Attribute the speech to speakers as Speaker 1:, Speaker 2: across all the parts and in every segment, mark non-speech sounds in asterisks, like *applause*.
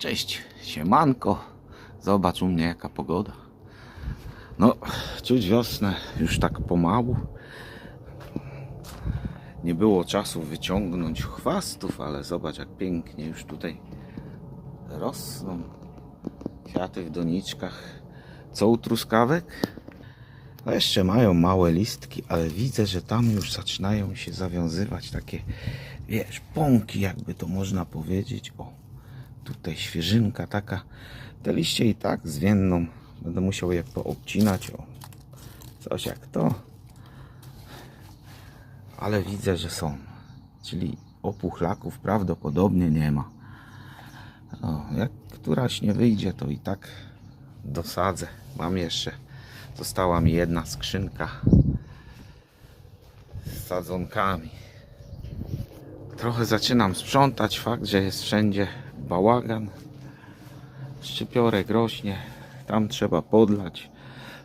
Speaker 1: Cześć, siemanko. Zobacz u mnie jaka pogoda. No, czuć wiosnę już tak pomału. Nie było czasu wyciągnąć chwastów, ale zobacz jak pięknie już tutaj rosną kwiaty w doniczkach. Co u truskawek? No jeszcze mają małe listki, ale widzę, że tam już zaczynają się zawiązywać takie, wiesz, pąki, jakby to można powiedzieć. O, tutaj świeżynka taka. Te liście i tak zwienną. Będę musiał je poobcinać. O, coś jak to. Ale widzę, że są. Czyli opuchlaków prawdopodobnie nie ma. O, jak któraś nie wyjdzie, to i tak dosadzę. Mam jeszcze, została mi jedna skrzynka z sadzonkami. Trochę zaczynam sprzątać. Fakt, że jest wszędzie bałagan. Szczypiorek rośnie. Tam trzeba podlać.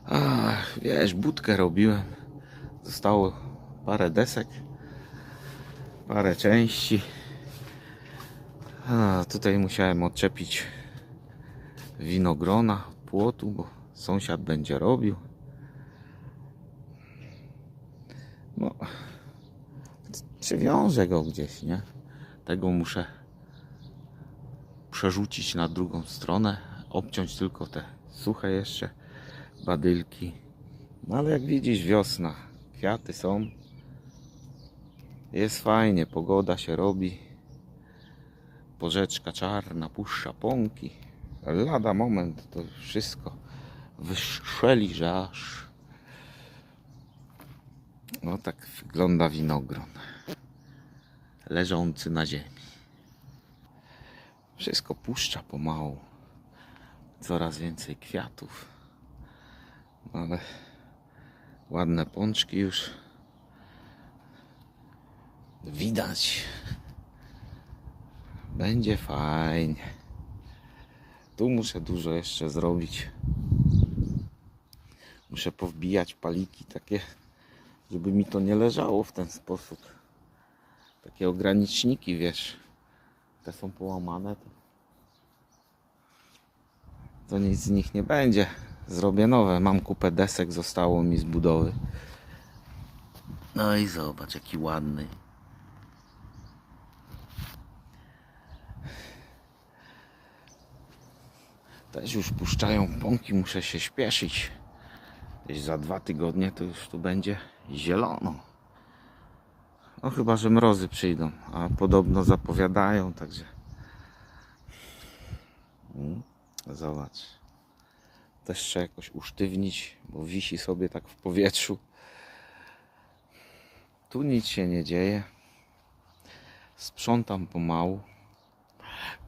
Speaker 1: Ach, wiesz, budkę robiłem. Zostało parę desek, parę części. A, tutaj musiałem odczepić winogrona, płotu, bo sąsiad będzie robił. No, przywiążę go gdzieś, nie? Tego muszę przerzucić na drugą stronę, obciąć tylko te suche jeszcze badylki. No ale jak widzisz wiosna, kwiaty są. Jest fajnie, pogoda się robi. Porzeczka czarna puszcza pąki. Lada moment to wszystko wyszczeli, że aż. No tak wygląda winogron. Leżący na ziemi. Wszystko puszcza pomału. Coraz więcej kwiatów. Ale ładne pączki już widać. Będzie fajnie. Tu muszę dużo jeszcze zrobić. Muszę powbijać paliki takie, żeby mi to nie leżało w ten sposób. Takie ograniczniki, wiesz. Te są połamane. To, to nic z nich nie będzie. Zrobię nowe. Mam kupę desek, zostało mi z budowy. No i zobacz, jaki ładny. Też już puszczają pąki, muszę się śpieszyć. Gdzieś za dwa tygodnie to już tu będzie zielono. No chyba, że mrozy przyjdą, a podobno zapowiadają, także. Mm, Zobacz. Też trzeba jakoś usztywnić, bo wisi sobie tak w powietrzu. Tu nic się nie dzieje. Sprzątam pomału.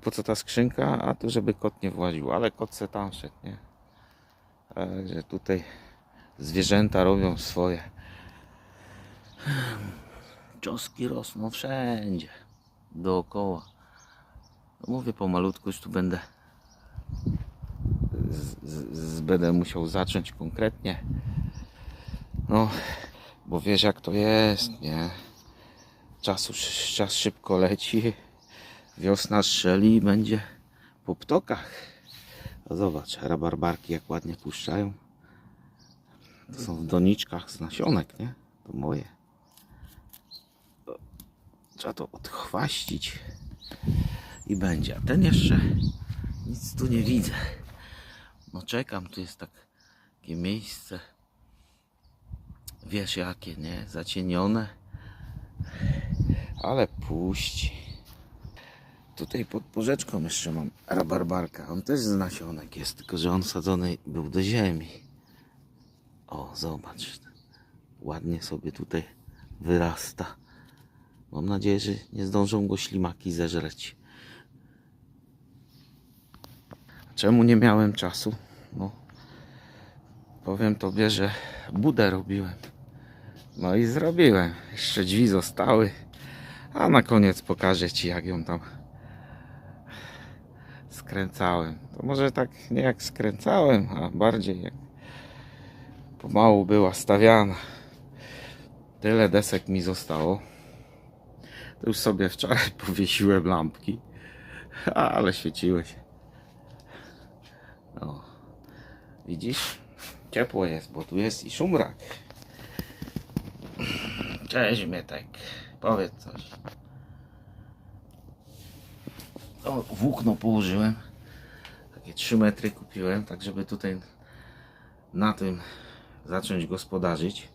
Speaker 1: Po co ta skrzynka? A tu żeby kot nie właził, ale kot se tam szedł, nie? Także tutaj zwierzęta robią swoje. Czoski rosną wszędzie. Dookoła. No mówię pomalutku, już tu będę z, z, z, będę musiał zacząć konkretnie. No, bo wiesz jak to jest, nie? Czasu, czas szybko leci. Wiosna strzeli i będzie po ptokach. A zobacz, rabarbarki jak ładnie puszczają. To są w doniczkach z nasionek, nie? To moje. Trzeba to odchwaścić i będzie. A ten jeszcze nic tu nie widzę. No czekam, tu jest tak, takie miejsce. Wiesz jakie, nie? Zacienione. Ale puści. Tutaj pod porzeczką jeszcze mam rabarbarka. On też z nasionek jest, tylko że on sadzony był do ziemi. O, zobacz. Ładnie sobie tutaj wyrasta. Mam nadzieję, że nie zdążą go ślimaki zeżreć. Czemu nie miałem czasu? No, powiem tobie, że budę robiłem. No i zrobiłem. Jeszcze drzwi zostały. A na koniec pokażę Ci, jak ją tam skręcałem. To może tak nie jak skręcałem, a bardziej jak pomału była stawiana. Tyle desek mi zostało. Już sobie wczoraj *laughs* powiesiłem lampki, ale świeciły się. O, widzisz? Ciepło jest, bo tu jest i szumrak. Cześć Mietek, powiedz coś. O, włókno położyłem. Takie 3 metry kupiłem, tak żeby tutaj na tym zacząć gospodarzyć.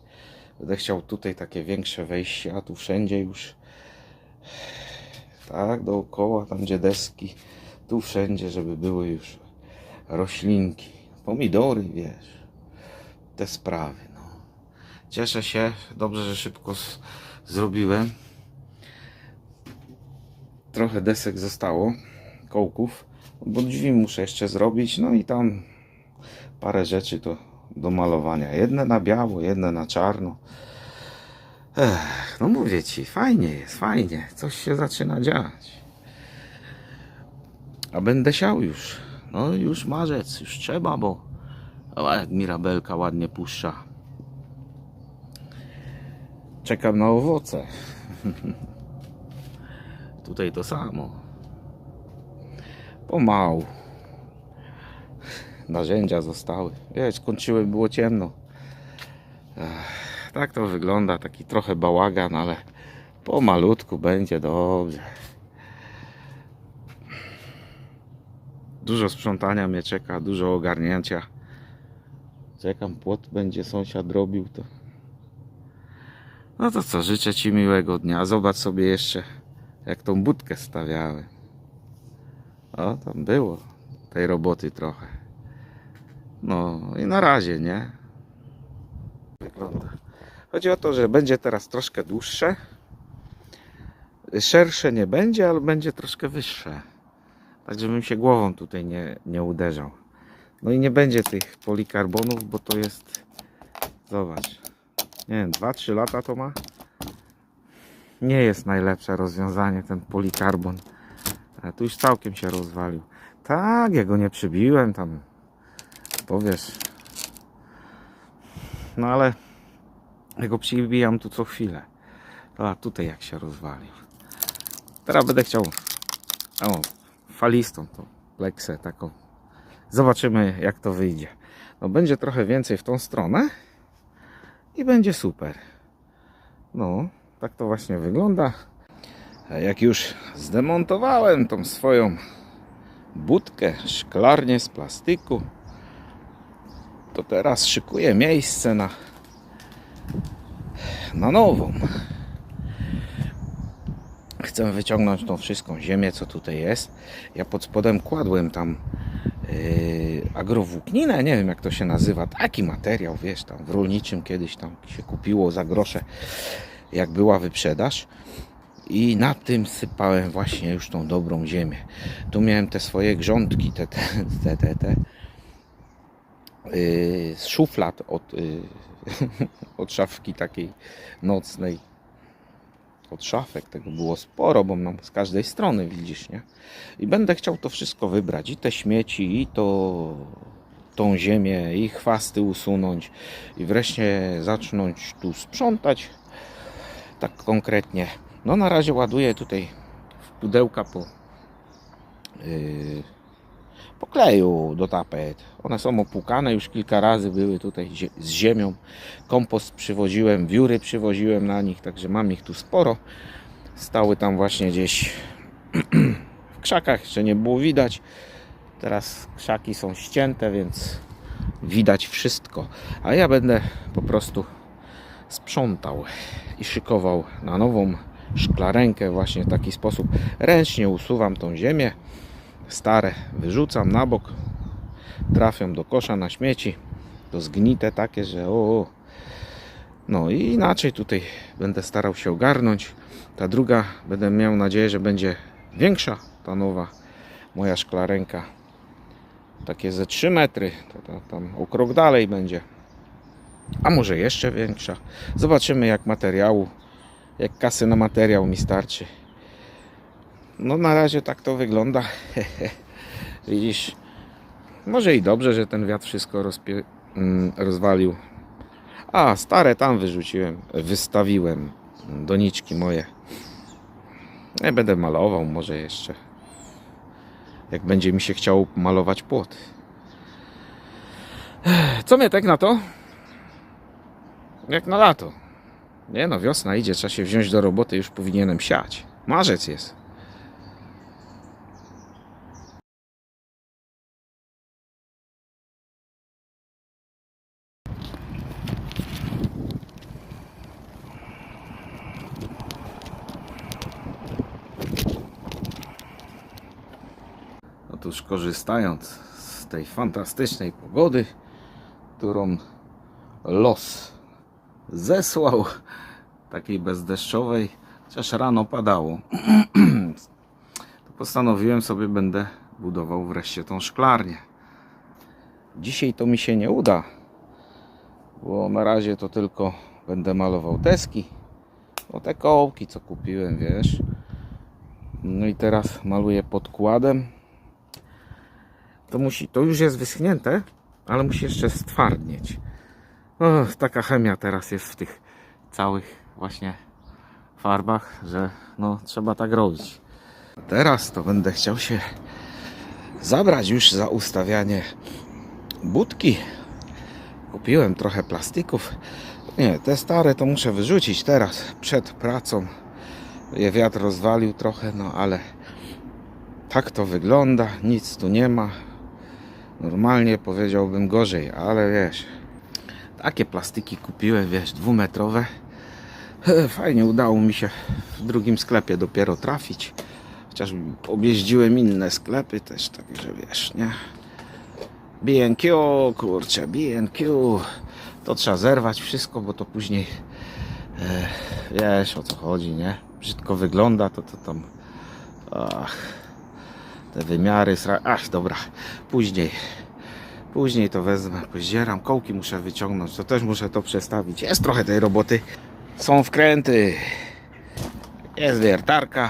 Speaker 1: Będę chciał tutaj takie większe wejście, a tu wszędzie już tak dookoła, tam gdzie deski, tu wszędzie, żeby były już roślinki, pomidory, wiesz, te sprawy, no. Cieszę się, dobrze, że szybko zrobiłem. Trochę desek zostało, kołków, bo drzwi muszę jeszcze zrobić, no i tam parę rzeczy to do malowania. Jedne na biało, jedne na czarno. Ech, no mówię ci, fajnie jest, fajnie. Coś się zaczyna dziać. A będę siał już. No już marzec, już trzeba, bo o, jak Mirabelka ładnie puszcza. Czekam na owoce. *laughs* Tutaj to samo. Pomału. Narzędzia zostały. Wiesz, kończyłem, było ciemno. Ech, tak to wygląda, taki trochę bałagan, ale pomalutku będzie dobrze. Dużo sprzątania mnie czeka, dużo ogarnięcia. Czekam, płot będzie sąsiad robił to. No to co, życzę Ci miłego dnia. Zobacz sobie jeszcze, jak tą budkę stawiałem. O, tam było tej roboty trochę. No i na razie, nie? Wygląda. Chodzi o to, że będzie teraz troszkę dłuższe. Szersze nie będzie, ale będzie troszkę wyższe. Tak, żebym się głową tutaj nie, nie uderzał. No i nie będzie tych polikarbonów, bo to jest. Zobacz. Nie wiem, 2-3 lata to ma. Nie jest najlepsze rozwiązanie ten polikarbon. A tu już całkiem się rozwalił. Tak, ja go nie przybiłem tam. Powiesz. No ale ja go przybijam tu co chwilę. A tutaj jak się rozwalił. Teraz będę chciał o, falistą tą pleksę taką. Zobaczymy jak to wyjdzie. No będzie trochę więcej w tą stronę i będzie super. No, tak to właśnie wygląda. Jak już zdemontowałem tą swoją budkę, szklarnię z plastyku, to teraz szykuję miejsce na, na nową. Chcę wyciągnąć tą wszystką ziemię, co tutaj jest. Ja pod spodem kładłem tam yy, agrowłókninę, nie wiem jak to się nazywa, taki materiał, wiesz, tam w rolniczym kiedyś tam się kupiło za grosze, jak była wyprzedaż. I na tym sypałem właśnie już tą dobrą ziemię. Tu miałem te swoje grządki, te, te, te, te, te yy, z szuflad od, yy, *laughs* od szafki takiej nocnej. Od szafek tego było sporo, bo mam z każdej strony, widzisz, nie? I będę chciał to wszystko wybrać, i te śmieci, i to tą ziemię, i chwasty usunąć, i wreszcie zacząć tu sprzątać, tak konkretnie. No na razie ładuję tutaj w pudełka po, yy, po kleju do tapet. One są opłukane, już kilka razy były tutaj z ziemią. Kompost przywoziłem, wióry przywoziłem na nich, także mam ich tu sporo. Stały tam właśnie gdzieś *clears throat* w krzakach, jeszcze nie było widać. Teraz krzaki są ścięte, więc widać wszystko. A ja będę po prostu sprzątał i szykował na nową szklarenkę właśnie w taki sposób. Ręcznie usuwam tą ziemię, stare wyrzucam na bok, trafią do kosza na śmieci, to zgnite takie, że o. No i inaczej tutaj będę starał się ogarnąć. Ta druga będę miał nadzieję, że będzie większa, ta nowa moja szklarenka. Takie ze 3 metry, to, to tam o krok dalej będzie a może jeszcze większa. Zobaczymy jak materiału, jak kasy na materiał mi starczy. No na razie tak to wygląda. *laughs* Widzisz, może i dobrze, że ten wiatr wszystko mm, rozwalił. A, stare tam wyrzuciłem, wystawiłem doniczki moje. Ja będę malował może jeszcze. Jak będzie mi się chciało malować płot. Co mnie tak na to? Jak na lato. Nie no, wiosna idzie, trzeba się wziąć do roboty, już powinienem siać. Marzec jest. Korzystając z tej fantastycznej pogody, którą los zesłał, takiej bezdeszczowej, chociaż rano padało, *clears throat* to postanowiłem sobie będę budował wreszcie tą szklarnię. Dzisiaj to mi się nie uda, bo na razie to tylko będę malował deski, o te kołki co kupiłem, wiesz. No i teraz maluję podkładem. To musi, to już jest wyschnięte, ale musi jeszcze stwardnieć. O, taka chemia teraz jest w tych całych właśnie farbach, że no trzeba tak robić. Teraz to będę chciał się zabrać już za ustawianie budki. Kupiłem trochę plastików. Nie, te stare to muszę wyrzucić teraz przed pracą. Je wiatr rozwalił trochę, no ale tak to wygląda. Nic tu nie ma. Normalnie powiedziałbym gorzej, ale wiesz, takie plastiki kupiłem, wiesz, dwumetrowe. Fajnie udało mi się w drugim sklepie dopiero trafić. Chociaż objeździłem inne sklepy też, także wiesz, nie? BNQ, kurczę, BNQ. To trzeba zerwać wszystko, bo to później e, wiesz o co chodzi, nie? Brzydko wygląda, to to tam. Ach, te wymiary. Sra... Ach, dobra, później. Później to wezmę, pozdzieram. Kołki muszę wyciągnąć, to też muszę to przestawić. Jest trochę tej roboty. Są wkręty. Jest wiertarka.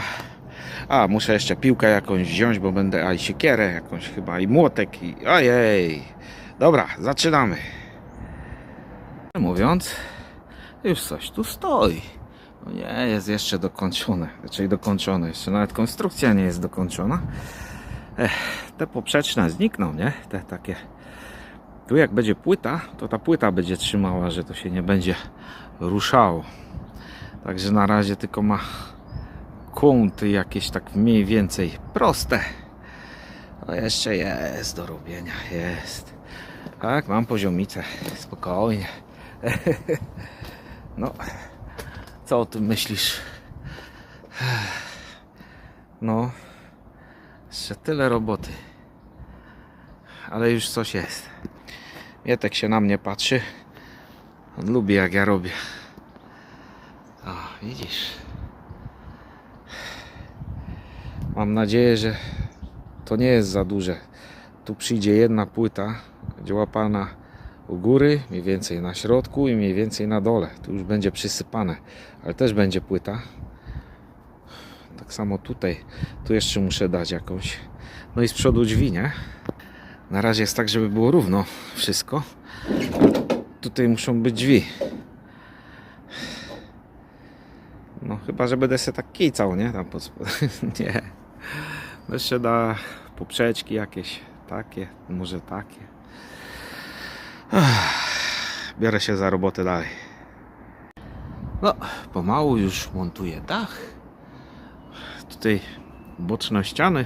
Speaker 1: A, muszę jeszcze piłkę jakąś wziąć, bo będę, a i siekierę jakąś chyba, i młotek, i ojej. Dobra, zaczynamy. Mówiąc, już coś tu stoi. No nie, jest jeszcze dokończone, raczej dokończone, jeszcze nawet konstrukcja nie jest dokończona. Te poprzeczne znikną, nie? Te takie. Tu jak będzie płyta, to ta płyta będzie trzymała, że to się nie będzie ruszało. Także na razie tylko ma kąty jakieś tak mniej więcej proste. No jeszcze jest do robienia, jest. Tak, mam poziomicę, spokojnie. *laughs* No, co o tym myślisz? No, jeszcze tyle roboty. Ale już coś jest. Mietek się na mnie patrzy. On lubi jak ja robię. O, widzisz. Mam nadzieję, że to nie jest za duże. Tu przyjdzie jedna płyta, będzie łapana u góry, mniej więcej na środku i mniej więcej na dole. Tu już będzie przysypane, ale też będzie płyta. Tak samo tutaj. Tu jeszcze muszę dać jakąś. No i z przodu drzwi, nie? Na razie jest tak, żeby było równo wszystko. Tutaj muszą być drzwi. No chyba, że będę się tak kicał, nie? Tam pod spod... *laughs* nie. Jeszcze da poprzeczki jakieś takie, może takie. Biorę się za robotę dalej. No, pomału już montuję dach. Tutaj boczne ściany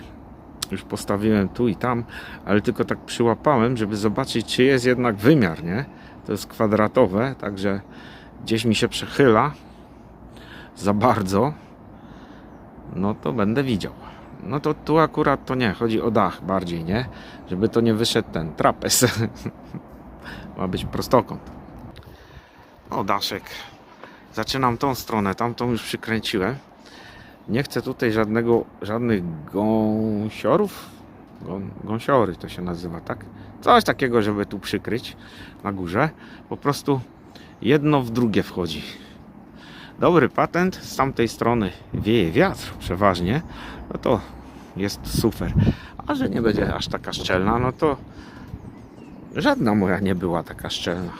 Speaker 1: już postawiłem tu i tam, ale tylko tak przyłapałem, żeby zobaczyć, czy jest jednak wymiar, nie? To jest kwadratowe, także gdzieś mi się przechyla za bardzo, no to będę widział. No to tu akurat to nie, chodzi o dach bardziej, nie? Żeby to nie wyszedł ten trapez. *laughs* Ma być prostokąt. O, daszek. Zaczynam tą stronę, tamtą już przykręciłem. Nie chcę tutaj żadnego, żadnych gąsiorów. Gą, gąsiory to się nazywa, tak? Coś takiego, żeby tu przykryć na górze. Po prostu jedno w drugie wchodzi. Dobry patent. Z tamtej strony wieje wiatr przeważnie. No to jest super. A że nie będzie aż taka szczelna, no to żadna moja nie była taka szczelna.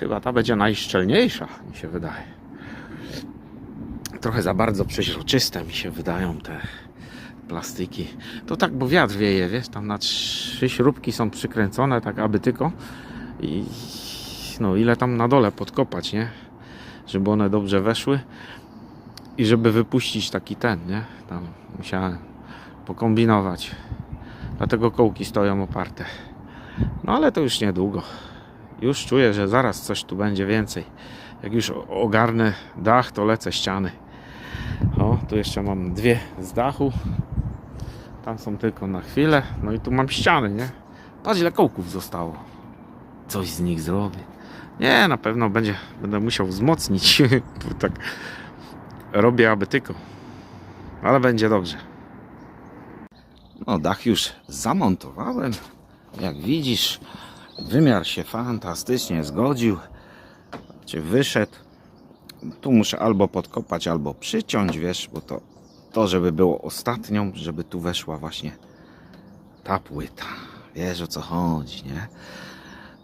Speaker 1: Chyba ta będzie najszczelniejsza, mi się wydaje trochę za bardzo przeźroczyste mi się wydają te, plastiki. To tak, bo wiatr wieje, wiesz, tam na trzy śrubki są przykręcone, tak aby tylko. I no ile tam na dole podkopać, nie? Żeby one dobrze weszły i żeby wypuścić taki ten, nie? Tam musiałem pokombinować. Dlatego kołki stoją oparte. No ale to już niedługo. Już czuję, że zaraz coś tu będzie więcej. Jak już ogarnę dach, to lecę ściany. O, tu jeszcze mam dwie z dachu. Tam są tylko na chwilę. No i tu mam ściany, nie? Patrz ile kołków zostało. Coś z nich zrobię. Nie, na pewno będzie, będę musiał wzmocnić. *laughs* Bo tak robię aby tylko. Ale będzie dobrze. No, dach już zamontowałem. Jak widzisz, wymiar się fantastycznie zgodził. Czy wyszedł. Tu muszę albo podkopać, albo przyciąć, wiesz, bo to, to żeby było ostatnią, żeby tu weszła właśnie ta płyta. Wiesz o co chodzi, nie?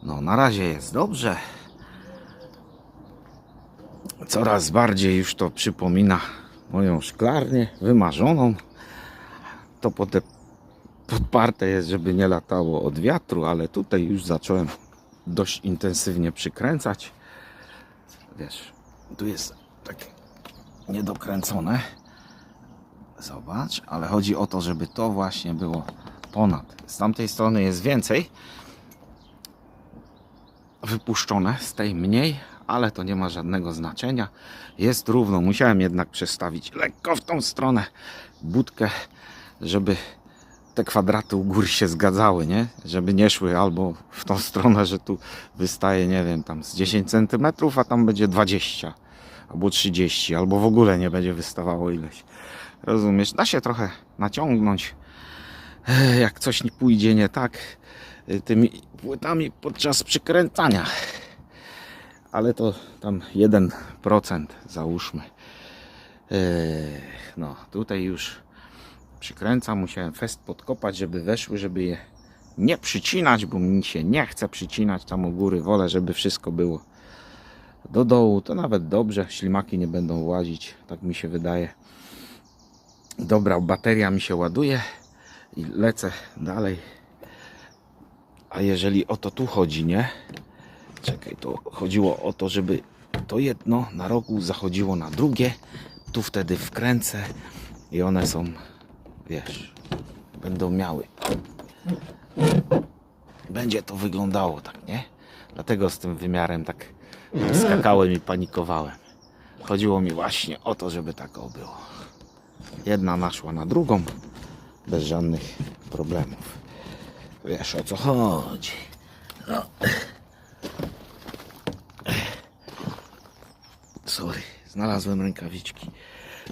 Speaker 1: No, na razie jest dobrze. Coraz bardziej już to przypomina moją szklarnię wymarzoną. To potem podparte jest, żeby nie latało od wiatru, ale tutaj już zacząłem dość intensywnie przykręcać. Wiesz, tu jest takie niedokręcone. Zobacz, ale chodzi o to, żeby to właśnie było ponad. Z tamtej strony jest więcej wypuszczone, z tej mniej, ale to nie ma żadnego znaczenia. Jest równo. Musiałem jednak przestawić lekko w tą stronę budkę, żeby te kwadraty u góry się zgadzały, nie? Żeby nie szły albo w tą stronę, że tu wystaje, nie wiem, tam z 10 cm, a tam będzie 20 albo 30, albo w ogóle nie będzie wystawało ileś. Rozumiesz? Da się trochę naciągnąć, eh, jak coś nie pójdzie nie tak, y, tymi płytami podczas przykręcania. Ale to tam 1% załóżmy. Ech, No, tutaj już przykręcam, musiałem fest podkopać, żeby weszły, żeby je nie przycinać, bo mi się nie chce przycinać tam u góry. Wolę, żeby wszystko było do dołu. To nawet dobrze, ślimaki nie będą łazić, tak mi się wydaje. Dobra, bateria mi się ładuje i lecę dalej. A jeżeli o to tu chodzi, nie? Czekaj, to chodziło o to, żeby to jedno na rogu zachodziło na drugie. Tu wtedy wkręcę i one są, wiesz, będą miały. Będzie to wyglądało tak, nie? Dlatego z tym wymiarem tak skakałem i panikowałem. Chodziło mi właśnie o to, żeby tak było. Jedna naszła na drugą bez żadnych problemów. Wiesz o co chodzi. No. Sorry, znalazłem rękawiczki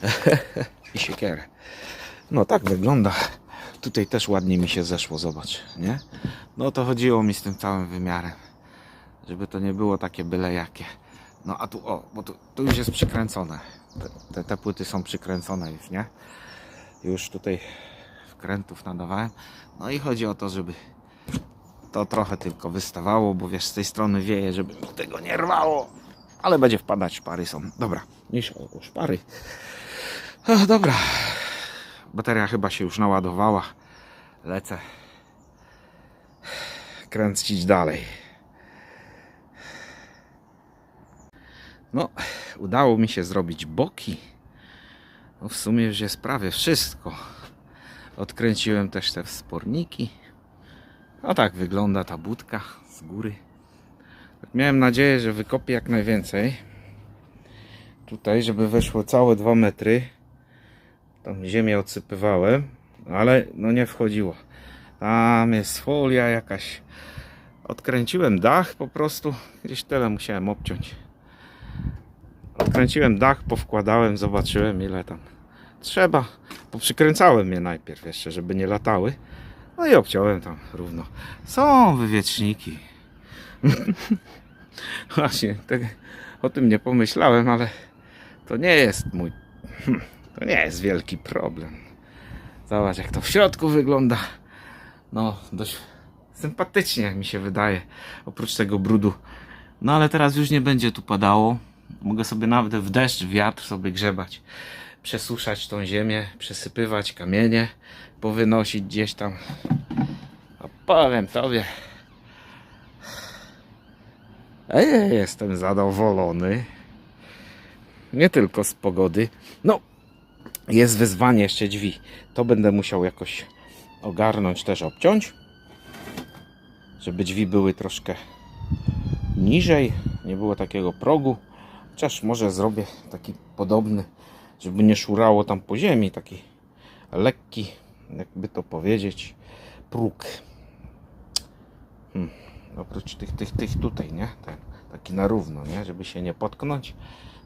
Speaker 1: *laughs* i siekierę. No tak wygląda. Tutaj też ładnie mi się zeszło, zobacz, nie? No to chodziło mi z tym całym wymiarem. Żeby to nie było takie byle jakie. No a tu, o, bo tu, tu już jest przykręcone. Te, te, te płyty są przykręcone już, nie? Już tutaj wkrętów nadawałem. No i chodzi o to, żeby to trochę tylko wystawało, bo wiesz, z tej strony wieje, żeby mi tego nie rwało. Ale będzie wpadać, szpary są. Dobra, mniejsza o szpary. O, dobra. Bateria chyba się już naładowała. Lecę kręcić dalej. No, udało mi się zrobić boki. No w sumie już jest prawie wszystko. Odkręciłem też te wsporniki. No tak wygląda ta budka z góry. Miałem nadzieję, że wykopię jak najwięcej. Tutaj, żeby weszło całe 2 metry. Tam ziemię odsypywałem, ale no nie wchodziło. Tam jest folia jakaś. Odkręciłem dach po prostu. Gdzieś tyle musiałem obciąć. Odkręciłem dach, powkładałem, zobaczyłem ile tam trzeba. Poprzykręcałem je najpierw jeszcze, żeby nie latały. No i obciąłem tam równo. Są wywieczniki. *laughs* Właśnie, tak, o tym nie pomyślałem, ale to nie jest mój. To nie jest wielki problem. Zobacz, jak to w środku wygląda. No, dość sympatycznie, jak mi się wydaje. Oprócz tego brudu. No, ale teraz już nie będzie tu padało. Mogę sobie nawet w deszcz, wiatr sobie grzebać przesuszać tą ziemię, przesypywać kamienie, powynosić gdzieś tam. A powiem tobie, a jestem zadowolony. Nie tylko z pogody. No, jest wyzwanie jeszcze drzwi. To będę musiał jakoś ogarnąć, też obciąć. Żeby drzwi były troszkę niżej, nie było takiego progu. Chociaż może zrobię taki podobny, żeby nie szurało tam po ziemi, taki lekki, jakby to powiedzieć, próg. Hmm. Oprócz tych, tych, tych tutaj, nie? Ten, taki na równo, nie? Żeby się nie potknąć.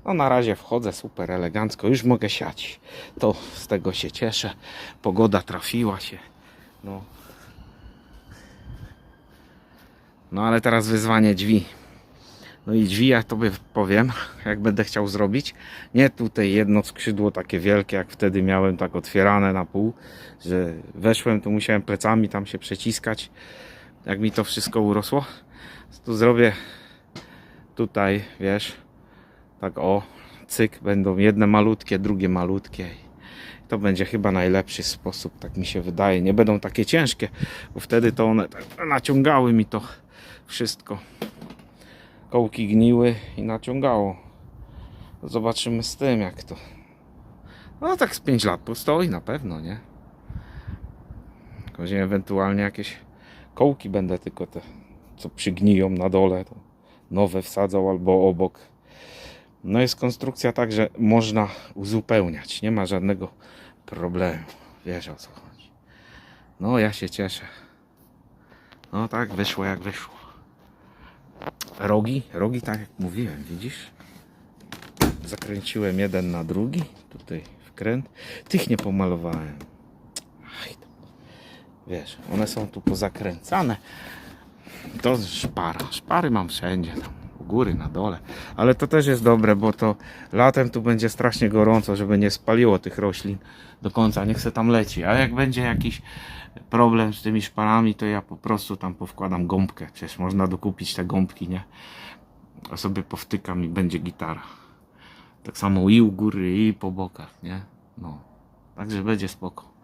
Speaker 1: No na razie wchodzę super elegancko, już mogę siać. To z tego się cieszę. Pogoda trafiła się. No. No ale teraz wyzwanie drzwi. No i drzwi, jak tobie powiem, jak będę chciał zrobić. Nie tutaj jedno skrzydło takie wielkie, jak wtedy miałem tak otwierane na pół, że weszłem, tu musiałem plecami tam się przeciskać. Jak mi to wszystko urosło, tu zrobię tutaj, wiesz, tak o, cyk, będą jedne malutkie, drugie malutkie. To będzie chyba najlepszy sposób, tak mi się wydaje. Nie będą takie ciężkie, bo wtedy to one tak naciągały mi to wszystko. Kołki gniły i naciągało. Zobaczymy z tym, jak to. No tak z 5 lat postoi na pewno, nie? Że ewentualnie jakieś kołki będę tylko te, co przygniją na dole, to nowe wsadzał albo obok. No jest konstrukcja tak, że można uzupełniać. Nie ma żadnego problemu. Wiesz o co chodzi. No ja się cieszę. No tak wyszło jak wyszło. Rogi, rogi tak jak mówiłem, widzisz? Zakręciłem jeden na drugi. Tutaj wkręt. Tych nie pomalowałem. Wiesz, one są tu pozakręcane. To szpara. Szpary mam wszędzie tam. Góry, na dole. Ale to też jest dobre, bo to latem tu będzie strasznie gorąco, żeby nie spaliło tych roślin do końca. Niech se tam leci. A jak będzie jakiś problem z tymi szparami, to ja po prostu tam powkładam gąbkę. Przecież można dokupić te gąbki, nie? A sobie powtykam i będzie gitara. Tak samo i u góry, i po bokach, nie? No. Także będzie spoko.